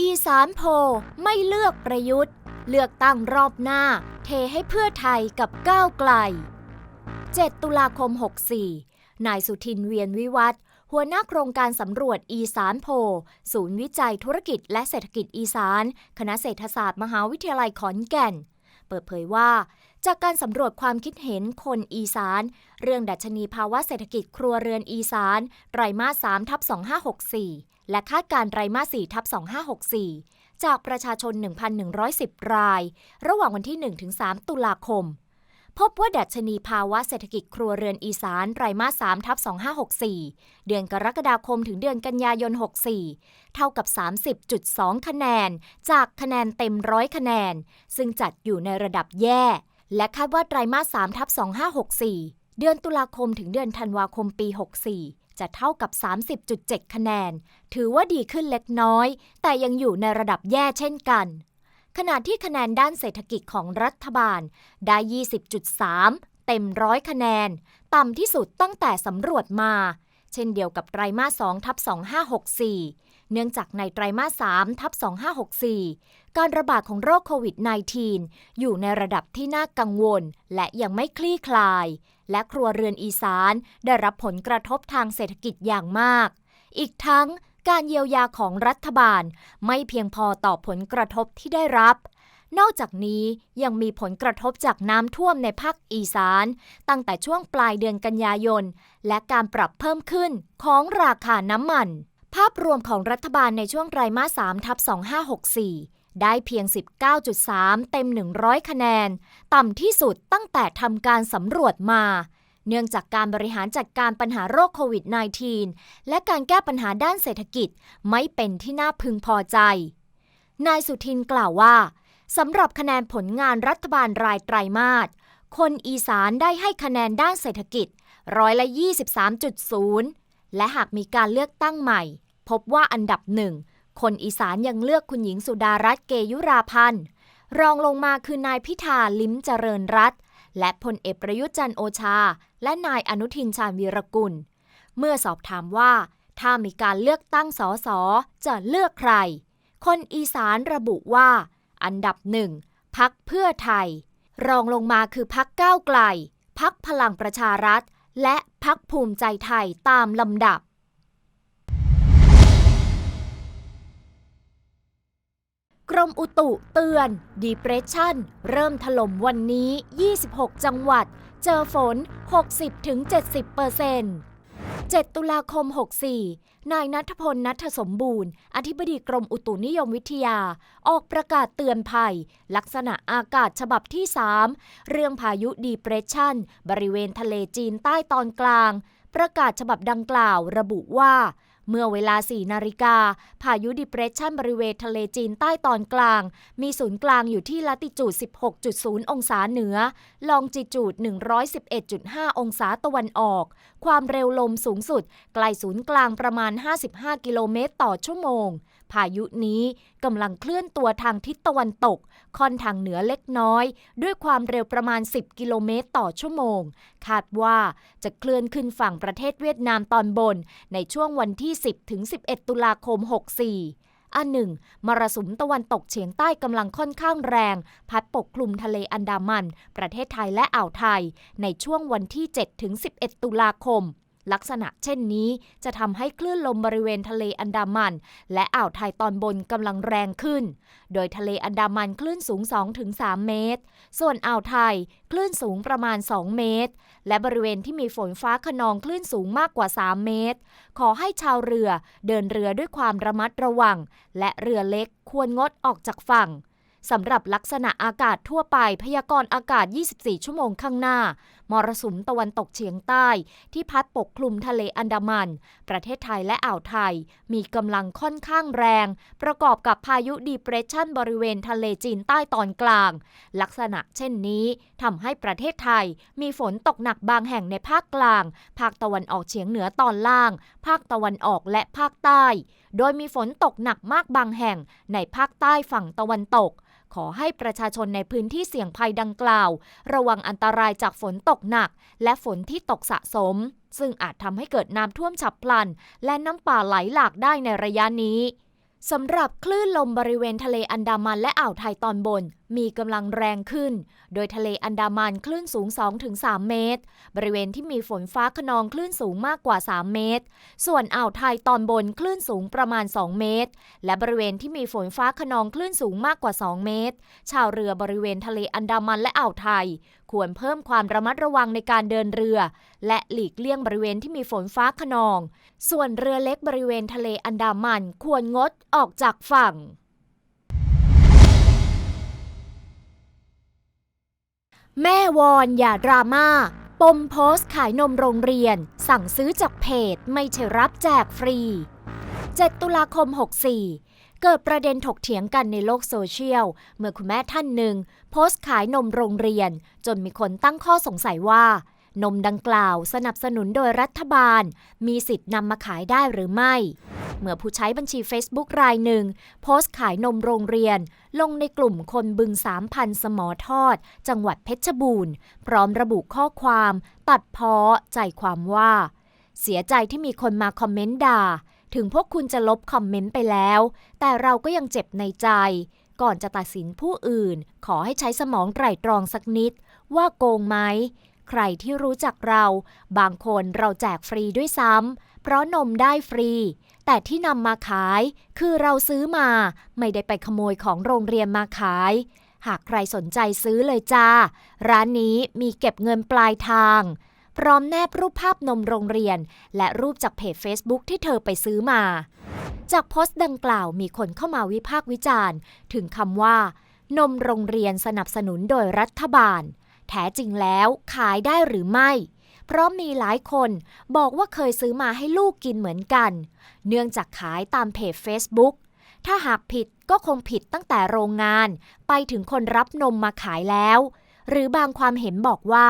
อีสานโพไม่เลือกประยุทธ์ เลือกตั้งรอบหน้า เทให้เพื่อไทยกับก้าวไกล 7 ตุลาคม 64 นายสุทินเวียนวิวัฒน์หัวหน้าโครงการสำรวจอีสานโพศูนย์วิจัยธุรกิจและเศรษฐกิจอีสาน คณะเศรษฐศาสตร์มหาวิทยาลัยขอนแก่น เปิดเผยว่า จากการสำรวจความคิดเห็นคนอีสาน เรื่องดัชนีภาวะเศรษฐกิจครัวเรือนอีสานไตรมาส3ทับ2564 และคาดการ์ไตรมาส4ทับ2564 จากประชาชน 1,110 ราย ระหว่างวันที่ 1-3 ตุลาคม พบว่าดัชนีภาวะเศรษฐกิจครัวเรือนอีสานไตรมาส3ทับ2564 เดือนกรกฎาคมถึงเดือนกันยายน 64 เท่ากับ 30.2 คะแนน จากคะแนนเต็มร้อยคะแนน ซึ่งจัดอยู่ในระดับแย่ และคาดว่าไตรมาส3ทับ2564 เดือนตุลาคมถึงเดือนธันวาคมปี 64 จะเท่ากับ 30.7 คะแนน ถือว่าดีขึ้นเล็กน้อย แต่ยังอยู่ในระดับแย่เช่นกัน ขณะที่คะแนนด้านเศรษฐกิจของรัฐบาลได้ 20.3 เต็มร้อยคะแนน ต่ำที่สุดตั้งแต่สำรวจมา เช่นเดียวกับไตรมาส2ทับ2564 เนื่องจากในไตรมาส3ทับ2564 การระบาดของโรคโควิด -19 อยู่ในระดับที่น่ากังวล และยังไม่คลี่คลาย และครัวเรือนอีสานได้รับผลกระทบทางเศรษฐกิจอย่างมาก อีกทั้งการเยียวยาของรัฐบาลไม่เพียงพอต่อผลกระทบที่ได้รับ นอกจากนี้ยังมีผลกระทบจากน้ำท่วมในภาคอีสาน ตั้งแต่ช่วงปลายเดือนกันยายน และการปรับเพิ่มขึ้นของราคาน้ำมัน ภาพรวมของรัฐบาลในช่วงไตรมาส3ทับ2564 ได้เพียง 19.3 เต็ม 100 คะแนน ต่ำที่สุดตั้งแต่ทำการสำรวจมา เนื่องจากการบริหารจัดการปัญหาโรคโควิด -19 และการแก้ปัญหาด้านเศรษฐกิจไม่เป็นที่น่าพึงพอใจ นายสุทินกล่าวว่าสำหรับคะแนนผลงานรัฐบาลรายไตรมาส คนอีสานได้ให้คะแนนด้านเศรษฐกิจร้อยละ 23.0 และหากมีการเลือกตั้งใหม่ พบว่าอันดับหนึ่ง คนอีสานยังเลือกคุณหญิงสุดารัตน์เกยุราพันธ์ รองลงมาคือนายพิธาลิ้มเจริญรัตน์และพลเอกประยุทธ์จันโอชา และนายอนุทินชาญวีรกุล เมื่อสอบถามว่าถ้ามีการเลือกตั้งสสจะเลือกใคร คนอีสานระบุว่า อันดับหนึ่งพักเพื่อไทย รองลงมาคือพักก้าวไกล พักพลังประชารัฐ และพักภูมิใจไทยตามลำดับ กรมอุตุเตือน Depression เริ่มถล่มวันนี้ 26 จังหวัด เจอฝน 60-70%เปอร์เซ็นต์7 ตุลาคม 64 นายนัทพลนัทสมบูรณ์ อธิบดีกรมอุตุนิยมวิทยา ออกประกาศเตือนภัย ลักษณะอากาศฉบับที่ 3 เรื่องพายุดีเพรสชันบริเวณทะเลจีนใต้ตอนกลาง ประกาศฉบับดังกล่าวระบุว่า เมื่อเวลา 4 นาฬิกา พายุดิเพรสชันบริเวณทะเลจีนใต้ตอนกลาง มีศูนย์กลางอยู่ที่ละติจูด 16.0 องศาเหนือ ลองจิจูด 111.5 องศาตะวันออก ความเร็วลมสูงสุดไกลศูนย์กลางประมาณ 55 กิโลเมตรต่อชั่วโมง พายุนี้กำลังเคลื่อนตัวทางทิศตะวันตก ค่อนทางเหนือเล็กน้อย ด้วยความเร็วประมาณ 10 กิโลเมตรต่อชั่วโมง คาดว่าจะเคลื่อนขึ้นฝั่งประเทศเวียดนามตอนบน ในช่วงวันที่ 10 ถึง 11 ตุลาคม 64อันหนึ่งมรสุมตะวันตกเฉียงใต้กำลังค่อนข้างแรง พัดปกคลุมทะเลอันดามัน ประเทศไทยและอ่าวไทย ในช่วงวันที่ 7 ถึง 11 ตุลาคม ลักษณะเช่นนี้จะทำให้คลื่นลมบริเวณทะเลอันดามัน และอ่าวไทยตอนบนกำลังแรงขึ้น โดยทะเลอันดามันคลื่นสูง 2-3 เมตร ส่วนอ่าวไทยคลื่นสูงประมาณ 2 เมตร และบริเวณที่มีฝนฟ้าขนองคลื่นสูงมากกว่า 3 เมตร ขอให้ชาวเรือเดินเรือด้วยความระมัดระวัง และเรือเล็กควรงดออกจากฝั่งสำหรับลักษณะอากาศทั่วไปพยากรณ์อากาศ 24 ชั่วโมงข้างหน้า มรสุมตะวันตกเฉียงใต้ ที่พัดปกคลุมทะเลอันดามัน ประเทศไทยและอ่าวไทย มีกำลังค่อนข้างแรง ประกอบกับพายุดีเพรสชันบริเวณทะเลจีนใต้ตอนกลาง ลักษณะเช่นนี้ทำให้ประเทศไทย มีฝนตกหนักบางแห่งในภาคกลาง ภาคตะวันออกเฉียงเหนือตอนล่าง ภาคตะวันออกและภาคใต้ โดยมีฝนตกหนักมากบางแห่งในภาคใต้ฝั่งตะวันตก ขอให้ประชาชนในพื้นที่เสี่ยงภัยดังกล่าว ระวังอันตรายจากฝนตกหนัก และฝนที่ตกสะสม ซึ่งอาจทำให้เกิดน้ำท่วมฉับพลัน และน้ำป่าไหลหลากได้ในระยะนี้สำหรับคลื่นลมบริเวณทะเลอันดามันและอ่าวไทยตอนบน มีกำลังแรงขึ้น โดยทะเลอันดามันคลื่นสูง 2-3 เมตร บริเวณที่มีฝนฟ้าขนองคลื่นสูงมากกว่า 3 เมตร ส่วนอ่าวไทยตอนบนคลื่นสูงประมาณ 2 เมตร และบริเวณที่มีฝนฟ้าขนองคลื่นสูงมากกว่า 2 เมตร ชาวเรือบริเวณทะเลอันดามันและอ่าวไทย ควรเพิ่มความระมัดระวังในการเดินเรือ และหลีกเลี่ยงบริเวณที่มีฝนฟ้าขนอง ส่วนเรือเล็กบริเวณทะเลอันดามันควรงดออกจากฝั่ง แม่วอนอย่าดราม่า ปมโพสต์ขายนมโรงเรียน สั่งซื้อจากเพจไม่ใช่รับแจกฟรี 7 ตุลาคม 64 เกิดประเด็นถกเถียงกันในโลกโซเชียล เมื่อคุณแม่ท่านหนึ่ง โพสต์ขายนมโรงเรียน จนมีคนตั้งข้อสงสัยว่า นมดังกล่าวสนับสนุนโดยรัฐบาล มีสิทธิ์นำมาขายได้หรือไม่ เมื่อผู้ใช้บัญชี Facebook รายหนึ่ง โพสต์ขายนมโรงเรียน ลงในกลุ่มคนบึงสามพันสมอทอด จังหวัดเพชรบูรณ์ พร้อมระบุข้อความ ตัดเพ้อใจความว่า เสียใจที่มีคนมาคอมเมนต์ด่า ถึงพวกคุณจะลบคอมเมนต์ไปแล้ว แต่เราก็ยังเจ็บในใจ ก่อนจะตัดสินผู้อื่น ขอให้ใช้สมองไตร่ตรองสักนิด ว่าโกงไหม ใครที่รู้จักเรา บางคนเราแจกฟรีด้วยซ้ำเพราะนมได้ฟรี แต่ที่นำมาขายคือเราซื้อมา ไม่ได้ไปขโมยของโรงเรียนมาขาย หากใครสนใจซื้อเลยจ้า ร้านนี้มีเก็บเงินปลายทาง พร้อมแนบรูปภาพนมโรงเรียน และรูปจากเพจ Facebook ที่เธอไปซื้อมา จากโพสต์ดังกล่าวมีคนเข้ามาวิพากษ์วิจารณ์ ถึงคำว่า นมโรงเรียนสนับสนุนโดยรัฐบาล แท้จริงแล้วขายได้หรือไม่ เพราะมีหลายคนบอกว่าเคยซื้อมาให้ลูกกินเหมือนกัน เนื่องจากขายตามเพจ Facebook ถ้าหากผิดก็คงผิดตั้งแต่โรงงาน ไปถึงคนรับนมมาขายแล้ว หรือบางความเห็นบอกว่า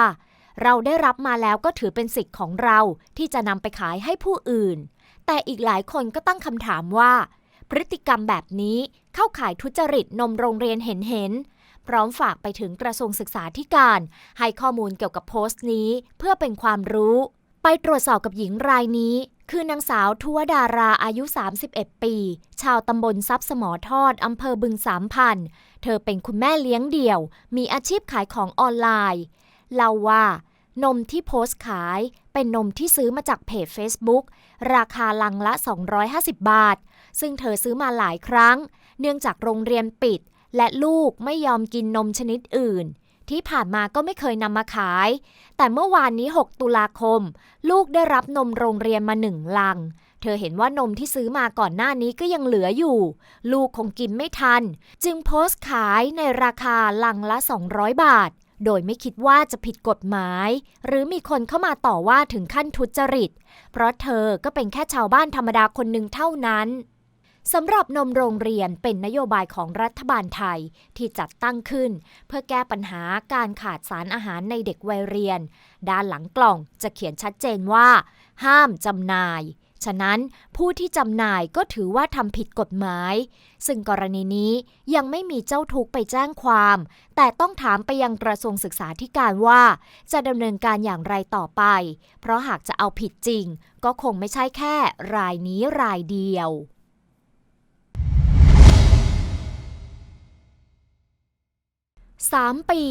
เราได้รับมาแล้วก็ถือเป็นสิทธิ์ของเราที่จะนำไปขายให้ผู้อื่น แต่อีกหลายคนก็ตั้งคำถามว่า พฤติกรรมแบบนี้เข้าข่ายทุจริตนมโรงเรียนเห็นเห็น พร้อมฝากไปถึงกระทรวงศึกษาธิการ ให้ข้อมูลเกี่ยวกับโพสต์นี้เพื่อเป็นความรู้ ไปตรวจสอบกับหญิงรายนี้ คือนางสาวทุวดาราอายุ 31 ปี ชาวตำบลทรัพย์สมอทอดอำเภอบึงสามพันเธอเป็นคุณแม่เลี้ยงเดี่ยว มีอาชีพขายของออนไลน์เล่าว่านมที่โพสต์ขายเป็นนมที่ซื้อมาจากเพจ Facebook ราคาลังละ 250 บาท ซึ่งเธอซื้อมาหลายครั้ง เนื่องจากโรงเรียนปิด และลูกไม่ยอมกินนมชนิดอื่น ที่ผ่านมาก็ไม่เคยนำมาขาย แต่เมื่อวานนี้ 6 ตุลาคม ลูกได้รับนมโรงเรียนมาหนึ่งลัง เธอเห็นว่านมที่ซื้อมาก่อนหน้านี้ก็ยังเหลืออยู่ ลูกคงกินไม่ทัน จึงโพสต์ขายในราคาลังละ 200 บาทโดยไม่คิดว่าจะผิดกฎหมาย หรือมีคนเข้ามาต่อว่าถึงขั้นทุจริต เพราะเธอก็เป็นแค่ชาวบ้านธรรมดาคนหนึ่งเท่านั้น สำหรับนมโรงเรียนเป็นนโยบายของรัฐบาลไทยที่จัดตั้งขึ้น เพื่อแก้ปัญหาการขาดสารอาหารในเด็กวัยเรียน ด้านหลังกล่องจะเขียนชัดเจนว่า ห้ามจำหน่าย ฉะนั้นผู้ที่จำหน่ายก็ถือว่าทำผิดกฎหมาย ซึ่งกรณีนี้ยังไม่มีเจ้าทุกไปแจ้งความ แต่ต้องถามไปยังกระทรวงศึกษาธิการว่า จะดำเนินการอย่างไรต่อไป เพราะหากจะเอาผิดจริง ก็คงไม่ใช่แค่รายนี้รายเดียว 3 ปี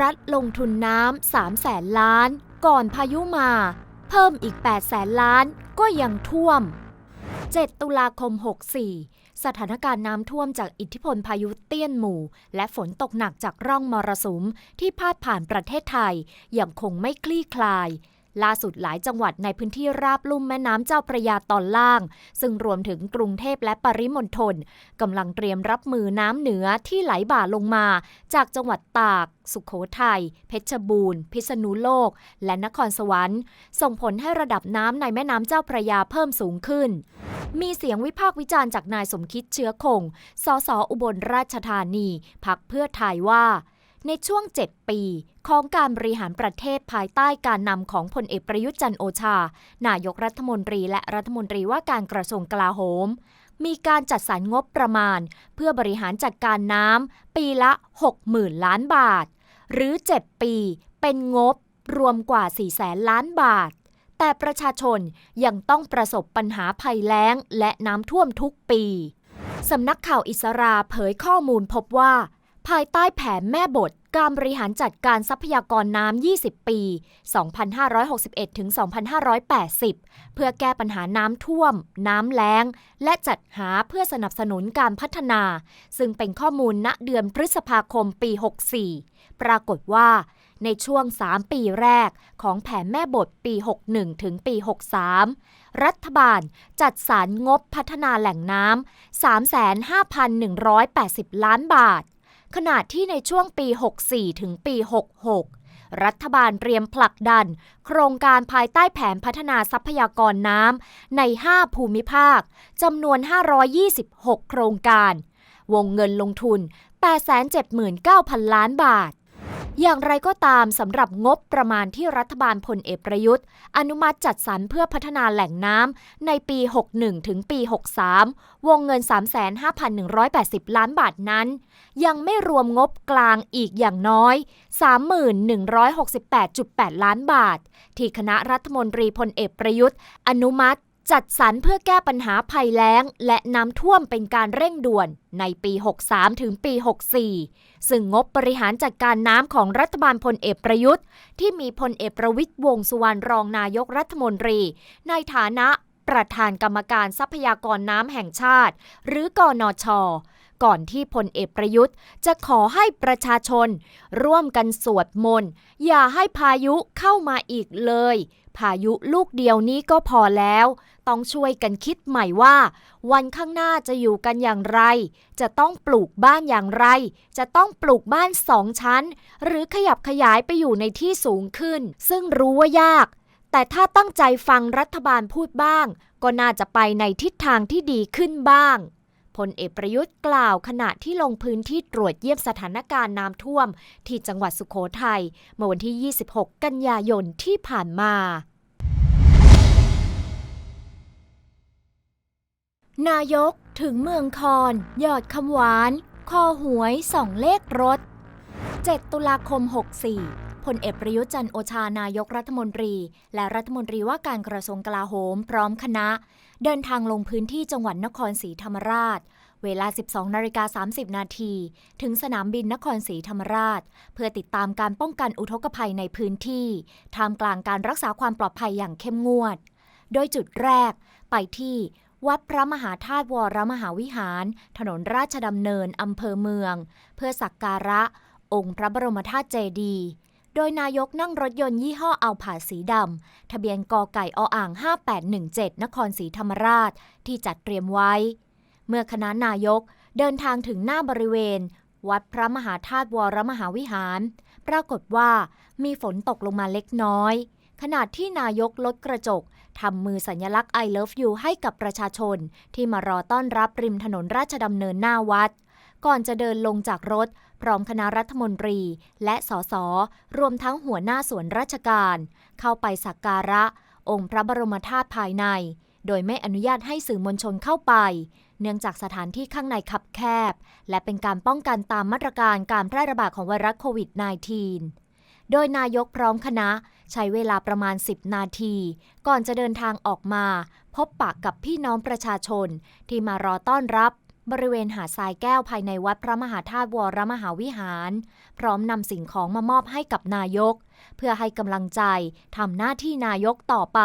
รัฐลงทุนน้ำ3แสนล้าน ก่อนพายุมา เพิ่มอีก8แสนล้านก็ยังท่วม 7 ตุลาคม 64 สถานการณ์น้ำท่วมจากอิทธิพลพายุเตี้ยนหมู่ และฝนตกหนักจากร่องมรสุมที่พาดผ่านประเทศไทยยังคงไม่คลี่คลาย ล่าสุดหลายจังหวัดในพื้นที่ราบลุ่มแม่น้ำเจ้าพระยาตอนล่าง ซึ่งรวมถึงกรุงเทพและปริมณฑลกำลังเตรียมรับมือน้ำเหนือที่ไหลบ่าลงมา จากจังหวัดตาก สุขโขทัยเพชรบูรณ์ พิษณุโลก และนครสวรรค์ ส่งผลให้ระดับน้ำในแม่น้ำเจ้าพระยาเพิ่มสูงขึ้น มีเสียงวิพากษ์วิจารณ์จากนายสมคิดเชื้อคง สสอุบลราชธานี พักเพื่อไทยว่า ในช่วง 7 ปี ของการบริหารประเทศภายใต้การนำของพลเอกประยุทธ์จันโอชา นายกรัฐมนตรีและรัฐมนตรีว่าการกระทรวงกลาโหม มีการจัดสรรงบประมาณ เพื่อบริหารจัดการน้ำปีละ 60,000 ล้านบาท หรือ 7 ปี เป็นงบรวมกว่า4แสนล้านบาท แต่ประชาชนยังต้องประสบปัญหาภัยแล้งและน้ำท่วมทุกปีสำนักข่าวอิสราเผยข้อมูลพบว่า ภายใต้แผนแม่บทการบริหารจัดการทรัพยากรน้ำ 20 ปี 2561ถึง2580 เพื่อแก้ปัญหาน้ำท่วม น้ำแล้ง และจัดหาเพื่อสนับสนุนการพัฒนา ซึ่งเป็นข้อมูลณเดือนพฤษภาคมปี 64 ปรากฏว่า ในช่วง 3 ปีแรกของแผนแม่บทปี 61 ถึงปี 63 รัฐบาลจัดสรรงบพัฒนาแหล่งน้ำ 35,180 ล้านบาท ขณะที่ในช่วงปี 64 ถึงปี 66 รัฐบาลเตรียมผลักดัน โครงการภายใต้แผนพัฒนาทรัพยากรน้ำใน 5 ภูมิภาคจำนวน 526 โครงการ วงเงินลงทุน 879,000 ล้านบาท อย่างไรก็ตามสำหรับงบประมาณที่รัฐบาลพลเอกประยุทธ์ อนุมัติจัดสรรเพื่อพัฒนาแหล่งน้ำในปี 61 ถึงปี 63 วงเงิน 35,180 ล้านบาทนั้น ยังไม่รวมงบกลางอีกอย่างน้อย 3168.8 ล้านบาท ที่คณะรัฐมนตรีพลเอกประยุทธ์ อนุมัติ จัดสรรเพื่อแก้ปัญหาภัยแล้ง และน้ำท่วมเป็นการเร่งด่วนในปี 63 ถึงปี 64 ซึ่งงบบริหารจัดการน้ำของรัฐบาลพลเอกประยุทธ์ ที่มีพลเอกประวิตยวงสุวรรณรองนายกรัฐมนตรี ในฐานะประธานกรรมการทรัพยากรน้ำแห่งชาติ หรือกอนชก่อนที่พลเอกประยุทธ์ จะขอให้ประชาชน ร่วมกันสวดมนต์อย่าให้พายุเข้ามาอีกเลย พายุลูกเดียวนี้ก็พอแล้ว ต้องช่วยกันคิดใหม่ว่า วันข้างหน้าจะอยู่กันอย่างไร จะต้องปลูกบ้านอย่างไร จะต้องปลูกบ้านสองชั้น หรือขยับขยายไปอยู่ในที่สูงขึ้น ซึ่งรู้ว่ายาก แต่ถ้าตั้งใจฟังรัฐบาลพูดบ้าง ก็น่าจะไปในทิศทางที่ดีขึ้นบ้างพลเอกประยุทธ์กล่าวขณะที่ลงพื้นที่ตรวจเยี่ยมสถานการณ์น้ำท่วม ที่จังหวัดสุขโขทัยเมื่อวันที่ 26 กันยายนที่ผ่านมา นายกถึงเมืองคอน ยอดคำหวาน คอหวยสองเลขรถ 7 ตุลาคม 64พลเอกประยุจันโอชานายกรัฐมนตรี และรัฐมนตรีว่าการกระทรวงกลาโหมพร้อมคณะ เดินทางลงพื้นที่จังหวัดนครศรีธรรมราช เวลา 12นาฬิกา30 นาทีถึงสนามบินนครศรีธรรมราช เพื่อติดตามการป้องกันอุทกภัยในพื้นที่ท่ามกลางการรักษาความปลอดภัยอย่างเข้มงวด โดยจุดแรกไปที่ วัดพระมหาธาตุวรมหาวิหาร ถนนราชดำเนินอำเภอเมือง เพื่อสักการะ องค์พระบรมธาตุเจดีย์โดยนายกนั่งรถยนต์ยี่ห้อเอาผาสีดำ ทะเบียนกอไก่ออ่าง 5817 นครศรีธรรมราชที่จัดเตรียมไว้ เมื่อคณะนายกเดินทางถึงหน้าบริเวณ วัดพระมหาธาตุวรมหาวิหาร ปรากฏว่ามีฝนตกลงมาเล็กน้อย ขณะที่นายกลดกระจกทำมือสัญลักษณ์ I love you ให้กับประชาชน ที่มารอต้อนรับริมถนนราชดำเนินหน้าวัด ก่อนจะเดินลงจากรถ พร้อมคณะรัฐมนตรี และสสรวมทั้งหัวหน้าส่วนราชการ เข้าไปสักการะ องค์พระบรมธาตุภายใน โดยไม่อนุญาตให้สื่อมวลชนเข้าไป เนื่องจากสถานที่ข้างในคับแคบ และเป็นการป้องกันตามมาตรการการแพร่ระบาดของไวรัสโควิด -19 โดยนายกพร้อมคณะ ใช้เวลาประมาณ 10 นาที ก่อนจะเดินทางออกมา พบปะกับพี่น้องประชาชน ที่มารอต้อนรับบริเวณหาดทรายแก้วภายในวัดพระมหาธาตุวรมหาวิหาร พร้อมนำสิ่งของมามอบให้กับนายก เพื่อให้กำลังใจทำหน้าที่นายกต่อไป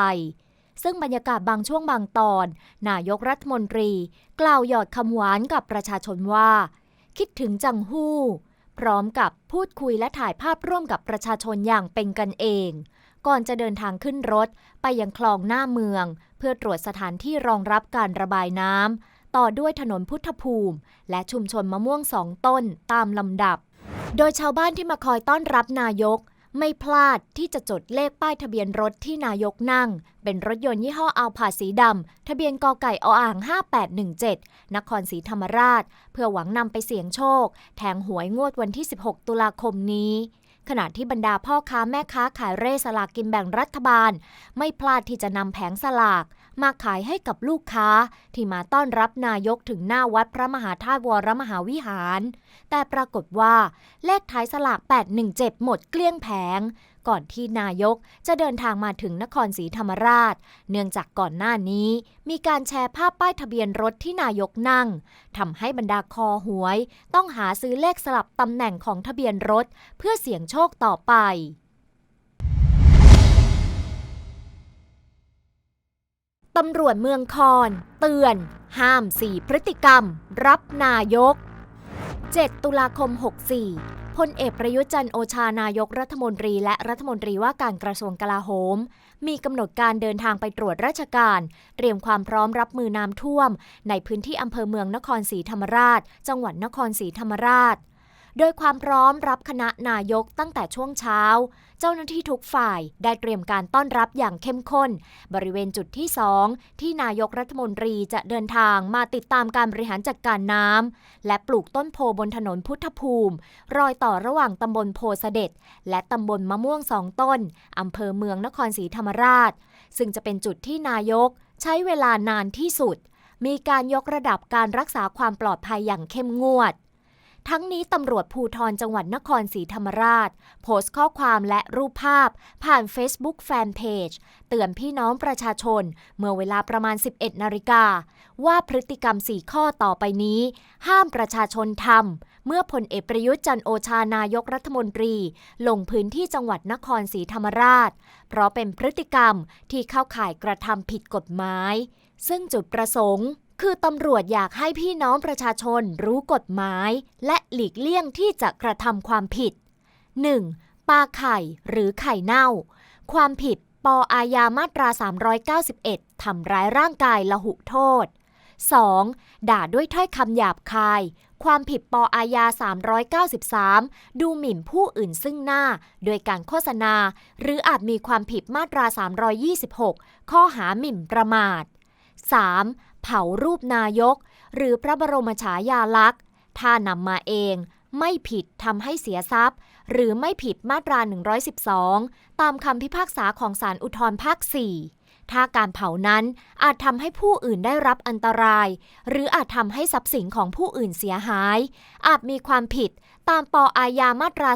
ซึ่งบรรยากาศบางช่วงบางตอน นายกรัฐมนตรี กล่าวหยอดคำหวานกับประชาชนว่า คิดถึงจังหู้ พร้อมกับพูดคุยและถ่ายภาพร่วมกับประชาชนอย่างเป็นกันเอง ก่อนจะเดินทางขึ้นรถไปยังคลองหน้าเมือง เพื่อตรวจสถานที่รองรับการระบายน้ำต่อด้วยถนนพุทธภูมิ และชุมชนมะม่วงสองต้นตามลำดับ โดยชาวบ้านที่มาคอยต้อนรับนายก ไม่พลาดที่จะจดเลขป้ายทะเบียนรถที่นายกนั่ง เป็นรถยนต์ยี่ห้ออัลพาสีดำ ทะเบียนกอไก่ออ่าง 5817 นครศรีธรรมราช เพื่อหวังนำไปเสี่ยงโชค แทงหวยงวดวันที่ 16 ตุลาคมนี้ขณะที่บรรดาพ่อค้าแม่ค้าขายเร่สลากกินแบ่งรัฐบาล ไม่พลาดที่จะนำแผงสลาก มาขายให้กับลูกค้า ที่มาต้อนรับนายกถึงหน้าวัดพระมหาธาตุวรมหาวิหาร แต่ปรากฏว่า เลขท้ายสลาก 817 หมดเกลี้ยงแผง ก่อนที่นายกจะเดินทางมาถึงนครศรีธรรมราช เนื่องจากก่อนหน้านี้ มีการแชร์ภาพป้ายทะเบียนรถที่นายกนั่งทำให้บรรดาคอหวย ต้องหาซื้อเลขสลับตำแหน่งของทะเบียนรถ เพื่อเสี่ยงโชคต่อไป ตำรวจเมืองคอนเตือน ห้าม4พฤติกรรม รับนายก 7 ตุลาคม 64พลเอกประยุจันทร์โอชานายกรัฐมนตรีและรัฐมนตรีว่าการกระทรวงกลาโหม มีกำหนดการเดินทางไปตรวจราชการ เตรียมความพร้อมรับมือน้ำท่วม ในพื้นที่อำเภอเมืองนครศรีธรรมราช จังหวัดนครศรีธรรมราช โดยความพร้อมรับคณะนายกตั้งแต่ช่วงเช้า เจ้าหน้าที่ทุกฝ่ายได้เตรียมการต้อนรับอย่างเข้มข้น บริเวณจุดที่ 2 ที่นายกรัฐมนตรีจะเดินทางมาติดตามการบริหารจัดการน้ำและปลูกต้นโพบนถนนพุทธภูมิ รอยต่อระหว่างตำบลโพเสด็จ และตำบลมะม่วงสองต้นอำเภอเมืองนครศรีธรรมราช ซึ่งจะเป็นจุดที่นายกใช้เวลานานที่สุด มีการยกระดับการรักษาความปลอดภัยอย่างเข้มงวด ทั้งนี้ตำรวจภูทรจังหวัดนครศรีธรรมราช โพสต์ข้อความและรูปภาพ ผ่าน Facebook Fanpage เตือนพี่น้องประชาชน เมื่อเวลาประมาณ 11 นาฬิกา ว่าพฤติกรรม 4 ข้อต่อไปนี้ ห้ามประชาชนทำเมื่อพลเอกประยุทธ์จันโอชานายกรัฐมนตรี ลงพื้นที่จังหวัดนครศรีธรรมราช เพราะเป็นพฤติกรรมที่เข้าข่ายกระทำผิดกฎหมาย ซึ่งจุดประสงค์ คือตำรวจอยากให้พี่น้องประชาชนรู้กฎหมาย และหลีกเลี่ยงที่จะกระทำความผิด 1. ปลาไข่หรือไข่เน่า ความผิดปอาญามาตรา 391 ทำร้ายร่างกายละหุโทษ 2. ด่าด้วยถ้อยคำหยาบคาย ความผิดปอาญา 393 ดูหมิ่นผู้อื่นซึ่งหน้า โดยการโฆษณา หรืออาจมีความผิดมาตรา 326 ข้อหาหมิ่นประมาท 3. เผารูปนายก หรือพระบรมฉายาลักษณ์ ถ้านำมาเองไม่ผิดทำให้เสียทรัพย์ หรือไม่ผิดมาตรา 112 ตามคำพิพากษาของศาลอุทธรภาค 4 ถ้าการเผานั้นอาจทำให้ผู้อื่นได้รับอันตราย หรืออาจทำให้ทรัพย์สินของผู้อื่นเสียหาย อาจมีความผิดตามปอาญามาตรา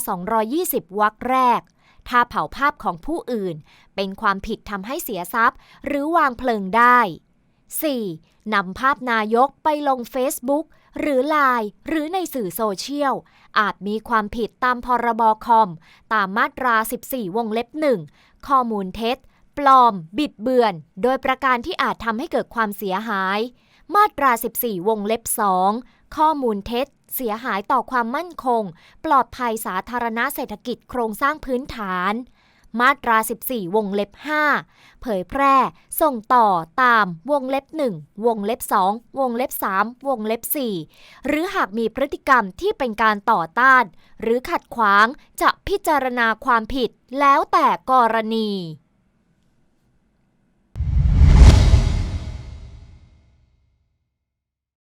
220 วรรคแรก ถ้าเผาภาพของผู้อื่น เป็นความผิดทำให้เสียทรัพย์ หรือวางเพลิงได้ 4. นำภาพนายกไปลง Facebook หรือไลน์หรือในสื่อโซเชียล อาจมีความผิดตามพรบคอม ตามมาตรา 14 วงเล็บ 1 ข้อมูลเท็จ ปลอม บิดเบือน โดยประการที่อาจทำให้เกิดความเสียหาย มาตรา 14 วงเล็บ 2 ข้อมูลเท็จ เสียหายต่อความมั่นคง ปลอดภัยสาธารณะเศรษฐกิจโครงสร้างพื้นฐาน มาตรา 14 วงเล็บ 5 เผยแพร่ ส่งต่อตามวงเล็บ 1 วงเล็บ 2 วงเล็บ 3 วงเล็บ 4 หรือหากมีพฤติกรรมที่เป็นการต่อต้าน หรือขัดขวางจะพิจารณาความผิดแล้วแต่กรณี